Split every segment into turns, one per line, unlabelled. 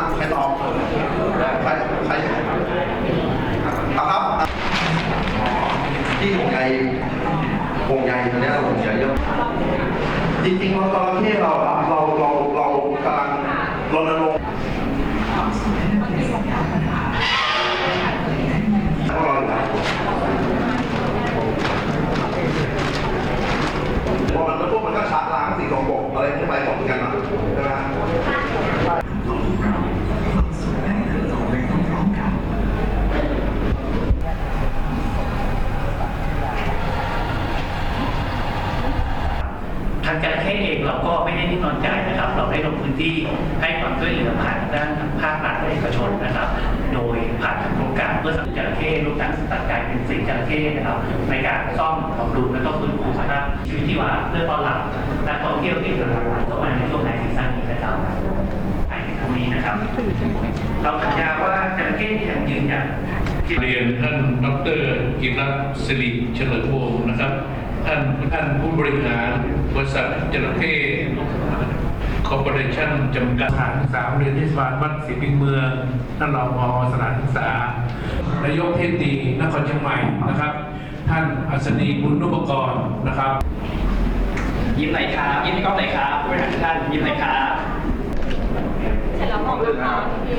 อะใครตอบใครใครอ่ครับที่ห่วงใยห่วงใยตรงเนี้เราห่วงใยเยอะจริงๆเราตอนที่เราเราเราเรากำลังรณรงค์พอมันแล้วพวกมันก็ชาร์จล้างสิ่งสกปรกอะไรพวกไปหมดเหมือนกันนะใช่ไหมา
งจระเข้เองเราก็ไม่ได้นิ่งนอนใจนะครับ เราได้ลงพื้นที่ให้ความช่วยเหลือผ่านด้านทางภาครัฐและเอกชนนะครับ โดยผ่านโครงการเพื่อสังจระเข้รวมทั้งตัดกายเป็นสีจระเข้นะครับ ในการซ่อมบำรุงและก็ฟื้นฟูสภาพชีวิตที่ว่าเพื่อต้อนรับนักท่องเที่ยวที่เดินทางเข้ามาในช่วงไฮซีซั่นนี้นะครับไปในครั้งนี้นะครับ เราสัญญาว่าจระเข้ยังยืนหยัด
เรียนท่านดรกิรัตสิริเฉลิมวงศ์นะครับ ท่านท่านผู้บริหารบริษัทจระเข้คอร์ปอเรชั่นจำกัดสถานศึกษาโรงเรียนเทศบาลบ้านศรีพิงเมืองท่านรองมอสถานศึกษานายกเทศตีนครเชียงใหม่นะครับ ท่านอัศนีบุญนุปกรณ์นะครับ
ยิ้มหน่อยครับยิ้มให้กล้องหน่อยครับผู้บริหารทุกท่านยิ้มหน่อยครับ
เสร็จแล้วมองน้องๆที่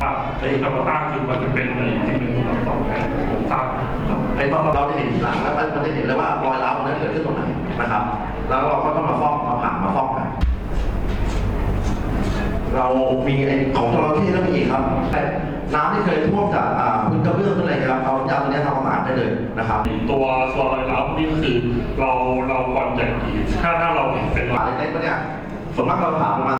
ครับ ไอ้กรรมต้านคือมันจะเป็นในที่หนึ่งสองแผนผมทราบครับ
ไอ้ตอนเราจะเห็นทีหลังแล้วมันจะเห็นเลยว่ารอยร้าวมันนั้นเกิดขึ้นตรงไหนนะครับ แล้วเราก็ต้องมาฟอกมาผ่ามาฟอกกันเรามีไอ้ของจระเข้แล้วมีอีกครับ แต่น้ำที่เคยท่วมจากอ่าพื้นกระเบื้องอะไรครับเอายาตัวเนี้ยทำความสะอาดได้เลยนะครับ
ตัวตัวรอยร้าวนี่ก็คือเราเราก่อนจะกรีดถ้าถ้าเราเห็นเป็นรอย
ผ่าเล็กๆปะเนี่ยส่วนมากเราผ่าประมาณ